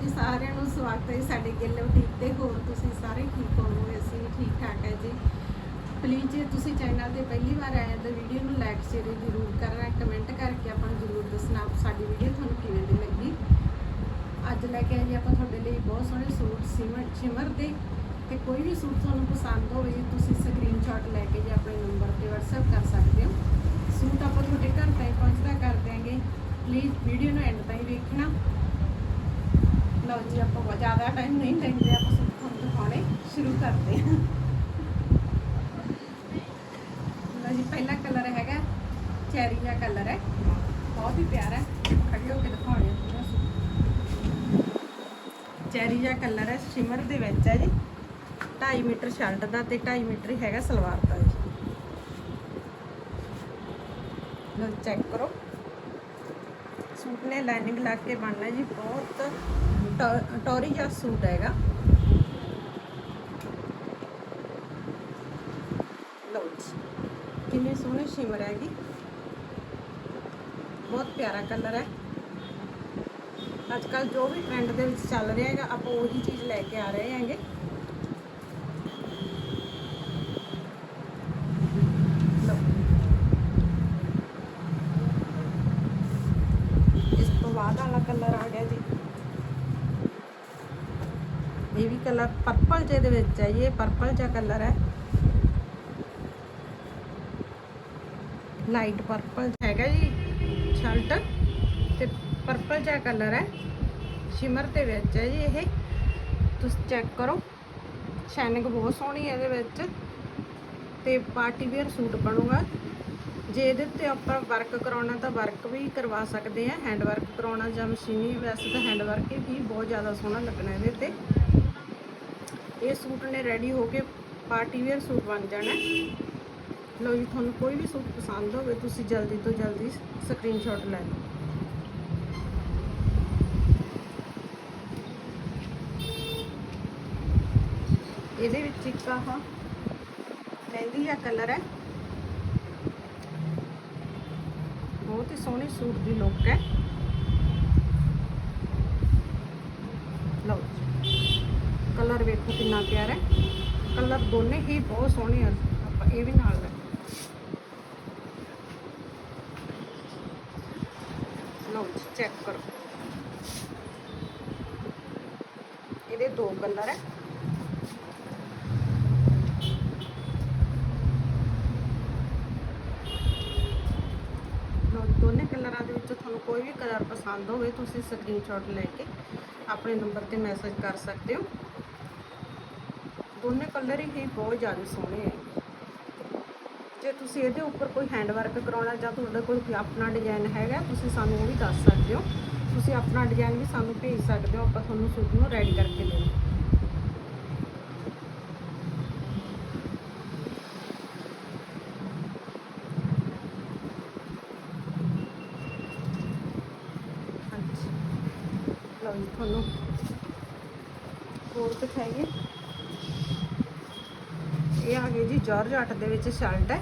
ਜੀ ਸਾਰਿਆਂ ਨੂੰ ਸਵਾਗਤ ਹੈ ਸਾਡੇ ਗਿੱਲ ਬੁਟੀਕ ਤੇ। ਹੋਰ ਤੁਸੀਂ ਸਾਰੇ ਠੀਕ ਹੋਵੋਗੇ? ਅਸੀਂ ਠੀਕ ਠਾਕ ਹੈ ਜੀ। ਪਲੀਜ਼ ਜੇ ਤੁਸੀਂ ਚੈਨਲ ਤੇ ਪਹਿਲੀ ਵਾਰ ਆਏ ਤਾਂ ਵੀਡੀਓ ਨੂੰ ਲਾਈਕ ਸ਼ੇਅਰ ਜ਼ਰੂਰ ਕਰਨਾ ਕਮੈਂਟ ਕਰਕੇ ਆਪਾਂ ਨੂੰ ਜ਼ਰੂਰ ਦੱਸਣਾ ਸਾਡੀ ਵੀਡੀਓ ਤੁਹਾਨੂੰ ਕਿਵੇਂ ਦੀ ਲੱਗੀ। ਅੱਜ ਲੈ ਕੇ ਆਏ ਜੀ ਆਪਾਂ ਤੁਹਾਡੇ ਲਈ ਬਹੁਤ ਸੋਹਣੇ ਸੂਟ, ਸਿਮਰ ਸ਼ਿਮਰ ਦੇ। ਤੇ ਕੋਈ ਵੀ ਸੂਟ ਤੁਹਾਨੂੰ ਪਸੰਦ ਹੋਵੇ ਤੁਸੀਂ ਸਕਰੀਨਸ਼ਾਟ ਲੈ ਕੇ ਜੀ ਆਪਣੇ ਨੰਬਰ ਤੇ WhatsApp ਕਰ ਸਕਦੇ ਹੋ। ਸੂਟ ਆਪਾਂ ਤੁਹਾਡੇ ਘਰ ਤਾਈਂ ਪਹੁੰਚਦਾ ਕਰ ਦਿਆਂਗੇ। ਪਲੀਜ਼ ਵੀਡੀਓ ਨੂੰ ਐਂਡ ਤਾਈਂ ਵੇਖਣਾ। ਲਓ ਜੀ ਆਪਾਂ ਬਹੁਤ ਜ਼ਿਆਦਾ ਟਾਈਮ ਨਹੀਂ ਲੈਂਦੇ, ਆਪਾਂ ਸੂਟ ਤੁਹਾਨੂੰ ਦਿਖਾਉਣੇ ਸ਼ੁਰੂ ਕਰਦੇ ਹਾਂ। ਲਓ ਜੀ, ਪਹਿਲਾ ਕਲਰ ਹੈਗਾ, ਚੈਰੀ ਦਾ ਕਲਰ ਹੈ। ਬਹੁਤ ਹੀ ਪਿਆਰਾ ਹੈ, ਖੜੇ ਹੋ ਕੇ ਦਿਖਾਉਣੇ ਆ ਪੂਰਾ ਸੂਟ ਚੈਰੀ ਦਾ ਕਲਰ ਹੈ, ਸ਼ਿਮਰ ਦੇ ਵਿੱਚ ਹੈ ਜੀ। 2.5 ਮੀਟਰ ਸ਼ਰਟ ਦਾ ਤੇ 2.5 ਮੀਟਰ ਹੀ ਹੈਗਾ ਸਲਵਾਰ ਦਾ ਜੀ। ਲਓ ਚੈੱਕ ਕਰੋ। ਸੂਟ ਨੇ ਲਾਈਨਿੰਗ ਲਾ ਕੇ ਬਣਨਾ ਜੀ, ਬਹੁਤ ਟੌ- ਟੌਰੀ ਜਿਹਾ ਸੂਟ ਹੈਗਾ ਲਓ ਜੀ ਕਿੰਨੀ ਸੋਹਣੀ ਸ਼ਿਮਰ ਹੈਗੀ ਬਹੁਤ ਪਿਆਰਾ ਕਲਰ ਹੈ ਅੱਜ ਕੱਲ ਜੋ ਵੀ ਟ੍ਰੈਂਡ ਦੇ ਵਿੱਚ ਚੱਲ ਰਿਹਾ ਹੈਗਾ ਆਪਾਂ ਉਹੀ ਚੀਜ਼ ਲੈ ਕੇ ਆ ਰਹੇ ਹਾਂਗੇ ਲਓ ਇਸ ਤੋਂ ਬਾਅਦ ਵਾਲਾ ਕਲਰ ਆ ਗਿਆ ਜੀ ਇਹ ਵੀ ਕਲਰ ਪਰਪਲ ਜੇ ਦੇ ਵਿੱਚ ਹੈ ਇਹ ਪਰਪਲ ਜਿਹਾ ਕਲਰ ਹੈ। ਲਾਈਟ ਪਰਪਲ ਹੈਗਾ ਜੀ ਸ਼ਰਟ ਤੇ ਪਰਪਲ ਜਿਹਾ ਕਲਰ ਹੈ। ਸ਼ਿਮਰ ਦੇ ਵਿੱਚ ਹੈ ਜੀ ਇਹ। ਤੁਸੀਂ ਚੈੱਕ ਕਰੋ ਸ਼ਾਈਨਿੰਗ ਬਹੁਤ ਸੋਹਣੀ ਹੈ ਇਹਦੇ ਵਿੱਚ। ਤੇ ਪਾਰਟੀ ਵੇਅਰ ਸੂਟ ਬਣੂਗਾ। ਜੇ ਇਹਦੇ ਤੇ ਆਪਾਂ ਵਰਕ ਕਰਾਉਣਾ ਤਾਂ ਵਰਕ ਵੀ ਕਰਵਾ ਸਕਦੇ ਆ ਹੈਂਡ ਵਰਕ ਕਰਾਉਣਾ ਜਾਂ ਮਸ਼ੀਨੀ ਵੈਸੇ ਤਾਂ ਹੈਂਡ ਵਰਕ ਹੀ ਬਹੁਤ ਜ਼ਿਆਦਾ ਸੋਹਣਾ ਲੱਗਣਾ ਇਹਦੇ ਤੇ ਇਹ ਸੂਟ ਨੇ ਰੈਡੀ ਹੋ ਕੇ ਪਾਰਟੀ ਵੇਅਰ ਸੂਟ ਬਣ ਜਾਣਾ ਹੈ। ਲਓ ਜੀ ਤੁਹਾਨੂੰ ਕੋਈ ਵੀ ਸੂਟ ਪਸੰਦ ਹੋਵੇ ਤੁਸੀਂ ਜਲਦੀ ਤੋਂ ਜਲਦੀ ਸਕਰੀਨਸ਼ਾਟ ਲੈ ਲਓ ਇਹਦੇ ਵਿੱਚ ਇੱਕ ਆਹ ਮਹਿੰਦੀ ਜਿਹਾ ਕਲਰ ਹੈ ਬਹੁਤ ਹੀ ਸੋਹਣੀ ਸੂਟ ਦੀ ਲੁੱਕ ਹੈ ਲਓ ਕਲਰ ਵੇਖੋ ਕਿੰਨਾ ਪਿਆਰਾ ਹੈ। ਕਲਰ ਦੋਨੇ ਹੀ ਬਹੁਤ ਸੋਹਣੇ ਆ। ਆਪਾਂ ਇਹ ਵੀ ਨਾਲ ਲੈ। ਲਓ ਚੈੱਕ ਕਰੋ। ਇਹਦੇ ਦੋ ਕਲਰ ਹੈ। ਲਓ ਦੋਨੇ ਕਲਰਾਂ ਦੇ ਵਿੱਚੋਂ ਤੁਹਾਨੂੰ ਕੋਈ ਵੀ ਕਲਰ ਪਸੰਦ ਹੋਵੇ, ਤੁਸੀਂ ਸਕਰੀਨਸ਼ਾਟ ਲੈ ਕੇ ਆਪਣੇ ਨੰਬਰ ਤੇ ਮੈਸੇਜ ਕਰ ਸਕਦੇ ਹੋ। ਦੋਨੇ ਕਲਰ ਹੀ ਬਹੁਤ ਜ਼ਿਆਦਾ ਸੋਹਣੇ ਹੈ ਜੇ ਤੁਸੀਂ ਇਹਦੇ ਉੱਪਰ ਕੋਈ ਹੈਂਡ ਵਰਕ ਕਰਾਉਣਾ ਜਾਂ ਤੁਹਾਡਾ ਕੋਈ ਆਪਣਾ ਡਿਜ਼ਾਈਨ ਹੈਗਾ, ਤੁਸੀਂ ਸਾਨੂੰ ਉਹ ਵੀ ਦੱਸ ਸਕਦੇ ਹੋ। ਤੁਸੀਂ ਆਪਣਾ ਡਿਜ਼ਾਈਨ ਵੀ ਸਾਨੂੰ ਭੇਜ ਸਕਦੇ ਹੋ, ਆਪਾਂ ਤੁਹਾਨੂੰ ਸੂਟ ਨੂੰ ਰੈਡੀ ਕਰਕੇ ਦੇ ਦੇਵਾਂਗੇ। ਹਾਂਜੀ। ਲਓ ਜੀ, ਤੁਹਾਨੂੰ ਹੋਰ ਦਿਖਾਈਏ। ਇਹ ਆ ਗਈ ਜੀ ਜਾਰਜਟ ਦੇ ਵਿੱਚ ਸ਼ਰਟ। ਹੈ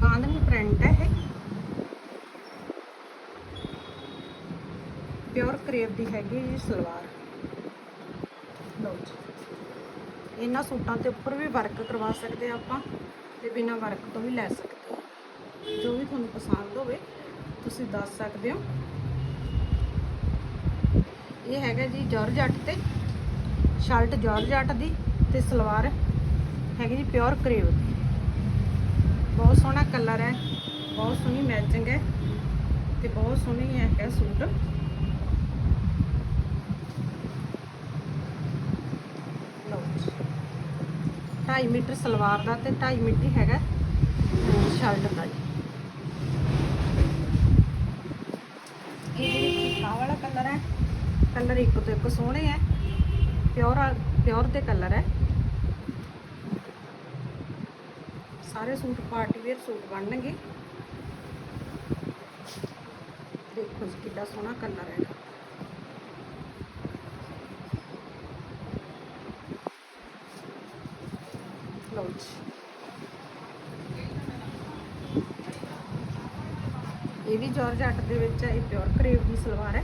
ਬਾਂਧਨੀ ਪ੍ਰਿੰਟ ਹੈ ਇਹ। ਪਿਓਰ ਕਰੇਵ ਦੀ ਹੈਗੀ ਜੀ ਸਲਵਾਰ। ਲਓ ਜੀ। ਇਹਨਾਂ ਸੂਟਾਂ ਤੇ ਉੱਪਰ ਵੀ ਵਰਕ ਕਰਵਾ ਸਕਦੇ ਆ ਆਪਾਂ ਤੇ ਬਿਨਾਂ ਵਰਕ ਤੋਂ ਵੀ ਲੈ ਸਕਦੇ ਹਾਂ। ਜੋ ਵੀ ਤੁਹਾਨੂੰ ਪਸੰਦ ਹੋਵੇ, ਤੁਸੀਂ ਦੱਸ ਸਕਦੇ ਹੋ। ਇਹ ਹੈਗਾ ਜੀ ਜਾਰਜਟ ਤੇ। ਸ਼ਰਟ ਜਾਰਜਟ ਦੀ ਤੇ ਸਲਵਾਰ ਹੈਗੀ ਜੀ ਪਿਓਰ ਕਰੇਵ ਦੀ। ਬਹੁਤ ਸੋਹਣਾ ਕਲਰ ਹੈ, ਬਹੁਤ ਸੋਹਣੀ ਮੈਚਿੰਗ ਹੈ ਤੇ ਬਹੁਤ ਸੋਹਣੀ ਹੈ ਹੈ ਸੂਟ। ਲਓ ਜੀ। 2.5 ਮੀਟਰ ਸਲਵਾਰ ਦਾ ਤੇ 2.5 ਮੀਟਰ ਹੈਗਾ ਸ਼ਰਟ ਦਾ ਜੀ। ਇਹ ਜਿਹੜੀ ਆਹ ਵਾਲਾ ਕਲਰ ਹੈ, ਕਲਰ ਇੱਕ ਤੋਂ ਇੱਕ ਸੋਹਣੇ ਹੈ। ਪਿਓਰ ਪਿਓਰ ਦੇ ਕਲਰ ਹੈ। ਸਾਰੇ ਸੂਟ ਪਾਰਟੀ ਵੇਅਰ ਸੂਟ ਬਣਨਗੇ। ਦੇਖੋ ਜੀ ਕਿੰਨਾ ਸੋਹਣਾ ਕਲਰ ਹੈ। ਲਓ ਜੀ। ਇਹ ਵੀ ਜਾਰਜੱਟ ਦੇ ਵਿੱਚ ਹੈ, ਇਹ ਪਿਓਰ ਕਰੇਵ ਦੀ ਸਲਵਾਰ ਹੈ।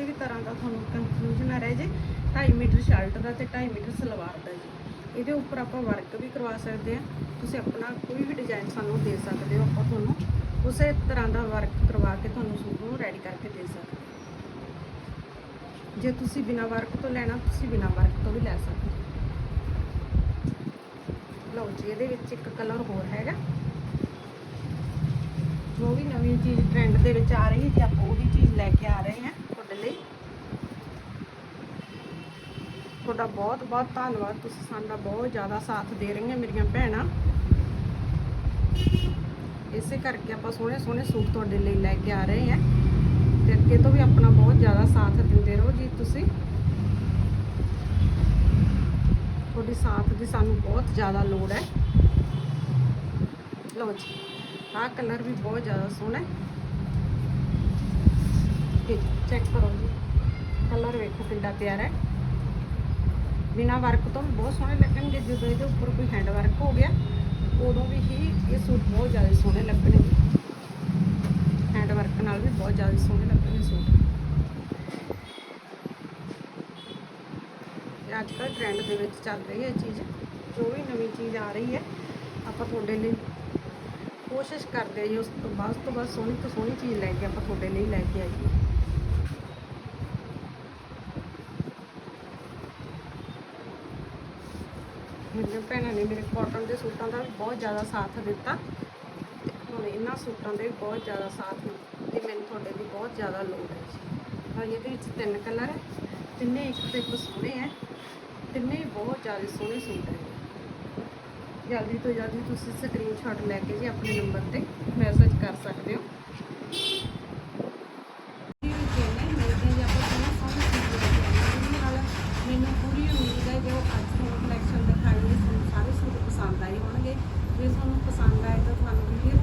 ਕਿਸੇ ਵੀ ਤਰ੍ਹਾਂ ਦਾ ਤੁਹਾਨੂੰ ਕਨਫਿਊਜ਼ਨ ਨਾ ਰਹਿ ਜੇ। 2.5 ਮੀਟਰ ਸ਼ਰਟ ਦਾ ਤੇ 2.5 ਮੀਟਰ ਸਲਵਾਰ ਦਾ ਜੀ। ਇਹਦੇ ਉੱਪਰ ਆਪਾਂ ਵਰਕ ਵੀ ਕਰਵਾ ਸਕਦੇ ਆ ਤੁਸੀਂ ਆਪਣਾ ਕੋਈ ਵੀ ਡਿਜ਼ਾਈਨ ਸਾਨੂੰ ਦੇ ਸਕਦੇ ਹੋ। ਆਪਾਂ ਤੁਹਾਨੂੰ ਉਸੇ ਤਰ੍ਹਾਂ ਦਾ ਵਰਕ ਕਰਵਾ ਕੇ ਤੁਹਾਨੂੰ ਸੂਟ ਨੂੰ ਰੈਡੀ ਕਰਕੇ ਦੇ ਸਕਦੇ ਜੇ ਤੁਸੀਂ ਬਿਨਾ ਵਰਕ ਤੋਂ ਲੈਣਾ, ਤੁਸੀਂ ਬਿਨਾ ਵਰਕ ਤੋਂ ਵੀ ਲੈ ਸਕਦੇ ਹੋ। ਲਓ ਜੀ, ਇਹਦੇ ਵਿੱਚ ਇੱਕ ਕਲਰ ਹੋਰ ਹੈਗਾ। ਜੋ ਵੀ ਨਵੀਂ ਚੀਜ਼ ਟ੍ਰੈਂਡ ਦੇ ਵਿੱਚ ਆ ਰਹੀ ਹੈ, ਜੀ ਆਪਾਂ ਉਹੀ ਚੀਜ਼ ਲੈ ਕੇ ਆ ਰਹੇ ਹਾਂ ਲਈ। ਤੁਹਾਡਾ ਬਹੁਤ ਬਹੁਤ ਧੰਨਵਾਦ। ਤੁਸੀਂ ਸਾਡਾ ਬਹੁਤ ਜ਼ਿਆਦਾ ਸਾਥ ਦੇ ਰਹੀਆਂ ਮੇਰੀਆਂ ਭੈਣਾਂ। ਇਸੇ ਕਰਕੇ ਆਪਾਂ ਸੋਹਣੇ ਸੋਹਣੇ ਸੂਟ ਤੁਹਾਡੇ ਲਈ ਲੈ ਕੇ ਆ ਰਹੇ ਹਾਂ। ਤੇ ਅੱਗੇ ਤੋਂ ਵੀ ਆਪਣਾ ਬਹੁਤ ਜ਼ਿਆਦਾ ਸਾਥ ਦਿੰਦੇ ਰਹੋ ਜੀ ਤੁਸੀਂ। ਤੁਹਾਡੀ ਸਾਥ ਦੀ ਸਾਨੂੰ ਬਹੁਤ ਜ਼ਿਆਦਾ ਲੋੜ ਹੈ। ਲਓ ਜੀ, ਆਹ ਕਲਰ ਵੀ ਬਹੁਤ ਜ਼ਿਆਦਾ ਸੋਹਣਾ ਹੈ। ਚੈੱਕ ਕਰੋ ਜੀ ਕਲਰ ਵੇਖੋ ਕਿੰਨਾ ਪਿਆਰਾ ਹੈ ਬਿਨਾ ਵਰਕ ਤੋਂ ਵੀ ਬਹੁਤ ਸੋਹਣੇ ਲੱਗਣਗੇ ਜਦੋਂ ਇਹਦੇ ਉੱਪਰ ਕੋਈ ਹੈਂਡ ਵਰਕ ਹੋ ਗਿਆ ਉਦੋਂ ਵੀ ਹੀ ਇਹ ਸੂਟ ਬਹੁਤ ਜ਼ਿਆਦਾ ਸੋਹਣੇ ਲੱਗਣਗੇ ਹੈਂਡ ਵਰਕ ਨਾਲ ਵੀ ਬਹੁਤ ਜ਼ਿਆਦਾ ਸੋਹਣੇ ਲੱਗਣਗੇ ਸੂਟ ਇਹ ਅੱਜ ਕੱਲ੍ਹ ਟ੍ਰੈਂਡ ਦੇ ਵਿੱਚ ਚੱਲ ਰਹੀ ਹੈ ਇਹ ਚੀਜ਼। ਜੋ ਵੀ ਨਵੀਂ ਚੀਜ਼ ਆ ਰਹੀ ਹੈ, ਆਪਾਂ ਤੁਹਾਡੇ ਲਈ ਕੋਸ਼ਿਸ਼ ਕਰਦੇ ਹਾਂ ਜੀ, ਉਸ ਤੋਂ ਬਾਅਦ ਤੋਂ ਬਾਅਦ ਸੋਹਣੀ ਤੋਂ ਸੋਹਣੀ ਚੀਜ਼ ਲੈ ਕੇ ਆਪਾਂ ਤੁਹਾਡੇ ਲਈ ਲੈ ਕੇ ਆਈਏ। ਮੇਰੀਆਂ ਭੈਣਾਂ ਨੇ ਮੇਰੇ ਕਾਟਨ ਦੇ ਸੂਟਾਂ ਦਾ ਬਹੁਤ ਜ਼ਿਆਦਾ ਸਾਥ ਦਿੱਤਾ। ਤੇ ਹੁਣ ਇਹਨਾਂ ਸੂਟਾਂ ਦੇ ਬਹੁਤ ਜ਼ਿਆਦਾ ਸਾਥ ਤੇ ਮੈਨੂੰ ਤੁਹਾਡੇ ਦੀ ਬਹੁਤ ਜ਼ਿਆਦਾ ਲੋੜ ਹੈ ਜੀ। ਹਾਂ ਇਹਦੇ ਵਿੱਚ ਤਿੰਨ ਕਲਰ ਹੈ, ਤਿੰਨੇ ਇੱਕ ਤੋਂ ਇੱਕ ਸੋਹਣੇ ਹੈ, ਤਿੰਨੇ ਬਹੁਤ ਜ਼ਿਆਦਾ ਸੋਹਣੇ ਸੂਟ ਹੈ। ਜਲਦੀ ਤੋਂ ਜਲਦੀ ਤੁਸੀਂ ਸਕਰੀਨਸ਼ਾਟ ਲੈ ਕੇ ਜੀ ਆਪਣੇ ਨੰਬਰ ਤੇ ਮੈਸੇਜ ਕਰ ਸਕਦੇ ਹੋ ਮੈਨੂੰ ਪੂਰੀ ਉਮੀਦ ਹੈ ਜੋ ਅੱਜ ਤੁਹਾਨੂੰ ਕਲੈਕਸ਼ਨ ਦਿਖਾਈ ਹੈ ਤੁਹਾਨੂੰ ਸਾਰੇ ਸੂਟ ਪਸੰਦ ਆਏ ਹੋਣਗੇ ਜੇ ਤੁਹਾਨੂੰ ਪਸੰਦ ਆਏ ਤਾਂ ਤੁਹਾਨੂੰ ਵੀਡੀਓ